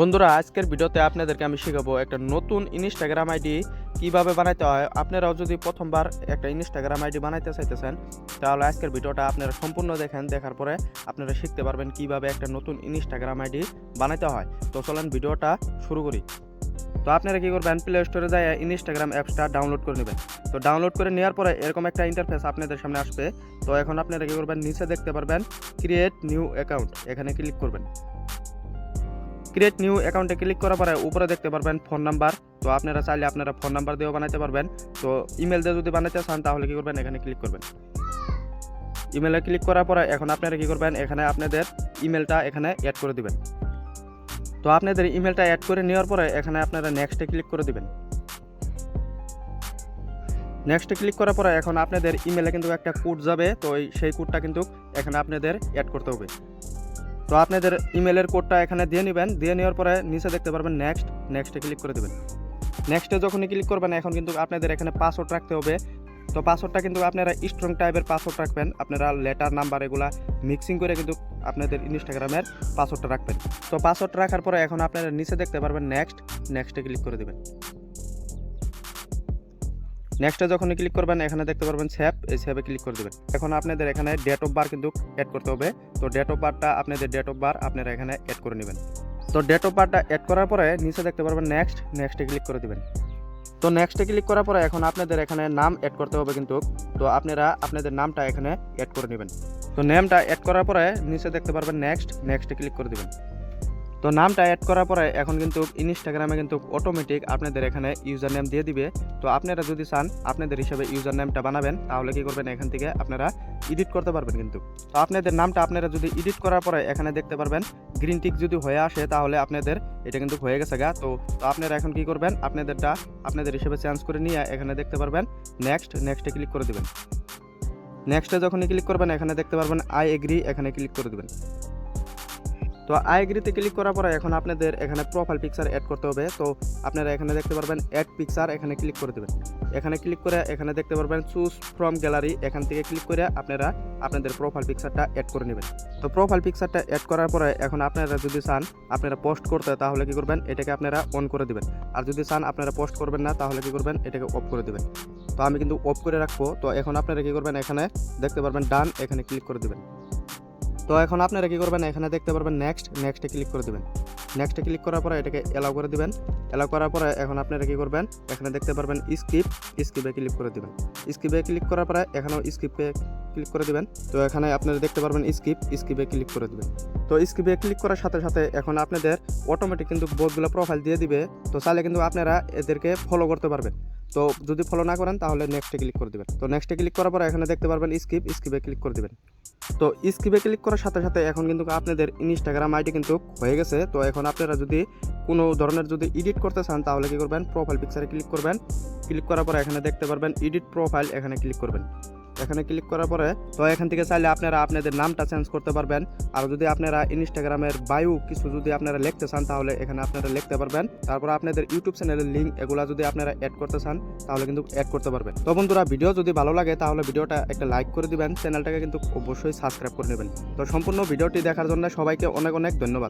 বন্ধুরা, আজকের ভিডিওতে আপনাদেরকে আমি শেখাবো একটা নতুন ইনস্টাগ্রাম আইডি কীভাবে বানাইতে হয়। আপনারাও যদি প্রথমবার একটা ইনস্টাগ্রাম আইডি বানাইতে চাইতেছেন, তাহলে আজকের ভিডিওটা আপনারা সম্পূর্ণ দেখেন। দেখার পরে আপনারা শিখতে পারবেন কীভাবে একটা নতুন ইনস্টাগ্রাম আইডি বানাইতে হয়। তো চলেন ভিডিওটা শুরু করি। তো আপনারা কী করবেন? প্লে স্টোরে যায় ইনস্টাগ্রাম অ্যাপসটা ডাউনলোড করে নেবেন। তো ডাউনলোড করে নেওয়ার পরে এরকম একটা ইন্টারফেস আপনাদের সামনে আসবে। তো এখন আপনারা কি করবেন? নিচে দেখতে পারবেন ক্রিয়েট নিউ অ্যাকাউন্ট এখানে ক্লিক করবেন। ক্রিয়েট নিউ অ্যাকাউন্টে ক্লিক করার পরে উপরে দেখতে পারবেন ফোন নাম্বার তো আপনারা চাইলে আপনারা ফোন নাম্বার দিয়েও বানাতে পারবেন। তো ইমেল দিয়ে যদি বানাতে চান, তাহলে কি করবেন? এখানে ক্লিক করবেন। ইমেলে ক্লিক করার পরে এখন আপনারা কি করবেন? এখানে আপনাদের ইমেলটা এখানে অ্যাড করে দিবেন। তো আপনাদের ইমেলটা অ্যাড করে নেওয়ার পরে এখানে আপনারা নেক্সটে ক্লিক করে দিবেন। নেক্সটে ক্লিক করার পরে এখন আপনাদের ইমেলে কিন্তু একটা কোড যাবে। তো সেই কোডটা কিন্তু এখানে আপনাদের অ্যাড করতে হবে। তো আপনাদের ইমেলের কোডটা এখানে দিয়ে নেবেন। দিয়ে নেওয়ার পরে নিচে দেখতে পারবেন নেক্সট নেক্সটে ক্লিক করে দেবেন। নেক্সটে যখনই ক্লিক করবেন, এখন কিন্তু আপনাদের এখানে পাসওয়ার্ড রাখতে হবে। তো পাসওয়ার্ডটা কিন্তু আপনারা স্ট্রং টাইপের পাসওয়ার্ড রাখবেন। আপনারা লেটার নাম্বার এগুলা মিক্সিং করে কিন্তু আপনাদের ইনস্টাগ্রামের পাসওয়ার্ডটা রাখবেন। তো পাসওয়ার্ড রাখার পরে এখন আপনারা নিচে দেখতে পারবেন নেক্সট নেক্সটে ক্লিক করে দেবেন। নেক্সটে যখন ক্লিক করবেন, এখানে দেখতে পারবেন স্যাপ এই স্যাপে ক্লিক করে দেবেন। এখন আপনাদের এখানে ডেট অফ বার কিন্তু অ্যাড করতে হবে। তো ডেট অফ বারটা আপনাদের ডেট অফ বার আপনারা এখানে অ্যাড করে নেবেন। তো ডেট অফ বারটা অ্যাড করার পরে নিচে দেখতে পারবেন নেক্সট নেক্সটে ক্লিক করে দেবেন। তো নেক্সটে ক্লিক করার পরে এখন আপনাদের এখানে নাম অ্যাড করতে হবে কিন্তু। তো আপনারা আপনাদের নামটা এখানে অ্যাড করে নেবেন। তো নেমটা অ্যাড করার পরে নিচে দেখতে পারবেন নেক্সট নেক্সটে ক্লিক করে দেবেন। তো নামটা অ্যাড করার পরে এখন কিন্তু ইনস্টাগ্রামে কিন্তু অটোমেটিক আপনাদের এখানে ইউজার নেম দিয়ে দিবে। তো আপনারা যদি চান আপনাদের হিসাবে ইউজার নেমটা বানাবেন, তাহলে কি করবেন? এখান থেকে আপনারা এডিট করতে পারবেন কিন্তু। তো আপনাদের নামটা আপনারা যদি এডিট করার পরে এখানে দেখতে পারবেন গ্রিন টিক যদি হয়ে আসে, তাহলে আপনাদের এটা কিন্তু হয়ে গেছে গা। তো তো আপনারা এখন কি করবেন? আপনাদেরটা আপনাদের হিসেবে চেঞ্জ করে নিয়ে এখানে দেখতে পারবেন নেক্সট নেক্সটে ক্লিক করে দেবেন। নেক্সটে যখনই ক্লিক করবেন, এখানে দেখতে পারবেন আই এগ্রি এখানে ক্লিক করে দেবেন। তো আই এগ্রিতে ক্লিক করার পরে এখন আপনাদের এখানে প্রোফাইল পিকচার অ্যাড করতে হবে। তো আপনারা এখানে দেখতে পারবেন অ্যাড পিকচার এখানে ক্লিক করে দেবেন। এখানে ক্লিক করে এখানে দেখতে পারবেন চুজ ফ্রম গ্যালারি এখান থেকে ক্লিক করে আপনারা আপনাদের প্রোফাইল পিকচারটা অ্যাড করে নেবেন। তো প্রোফাইল পিকচারটা অ্যাড করার পরে এখন আপনারা যদি চান আপনারা পোস্ট করতে তাহলে কি করবেন? এটাকে আপনারা অন করে দিবেন। আর যদি চান আপনারা পোস্ট করবেন না তাহলে কি করবেন? এটাকে অফ করে দিবেন। তো আমি কিন্তু অফ করে রাখব। তো এখন আপনারা কি করবেন? এখানে দেখতে পারবেন ডান এখানে ক্লিক করে দিবেন। তো এখন আপনারা কি করবেন এখানে দেখতে পারবেন নেক্সট নেক্সটে ক্লিক করে দেবেন নেক্সটে ক্লিক করার পরে এটাকে এলাও করে দিবেন এলাও করার পরে এখন আপনারা কি করবেন এখানে দেখতে পারবেন স্কিপ স্কিপে ক্লিক করে দিবেন স্কিপে ক্লিক করার পরে এখানেও স্কিপে ক্লিক করে দিবেন তো এখানে আপনারা দেখতে পারবেন স্কিপ স্কিপে ক্লিক করে দিবেন তো স্কিপে ক্লিক করার সাথে সাথে এখন আপনাদের অটোমেটিক কিন্তু বহুতগুলো প্রোফাইল দিয়ে দিবে তো চাইলে কিন্তু আপনারা এদেরকে ফলো করতে পারবেন তো যদি ফলো না করেন তাহলে নেক্সটে ক্লিক করে দিবেন তো নেক্সটে ক্লিক করার পরে এখানে দেখতে পারবেন স্কিপ স্কিপে ক্লিক করে দিবেন তো স্কিপে ক্লিক করার সাথে সাথে এখন কিন্তু আপনাদের ইনস্টাগ্রাম আইডি কিন্তু হয়ে গেছে। তো এখন আপনারা যদি কোনো ধরনের যদি এডিট করতে চান, তাহলে কী করবেন? প্রোফাইল পিকচারে ক্লিক করবেন। ক্লিক করার পর এখানে দেখতে পারবেন এডিট প্রোফাইল এখানে ক্লিক করবেন। এখানে ক্লিক করার পরে তো এখান থেকে চাইলে আপনারা আপনাদের নামটা চেঞ্জ করতে পারবেন। আর যদি আপনারা ইনস্টাগ্রামের বায়ু কিছু যদি আপনারা লিখতে চান, তাহলে এখানে আপনারা লিখতে পারবেন। তারপর আপনাদের ইউটিউব চ্যানেলের লিঙ্ক এগুলা যদি আপনারা অ্যাড করতে চান, তাহলে কিন্তু অ্যাড করতে পারবেন। তো বন্ধুরা ভিডিও যদি ভালো লাগে, তাহলে ভিডিওটা একটা লাইক করে দিবেন। চ্যানেলটাকে কিন্তু অবশ্যই সাবস্ক্রাইব করে নেবেন। তো সম্পূর্ণ ভিডিওটি দেখার জন্য সবাইকে অনেক অনেক ধন্যবাদ।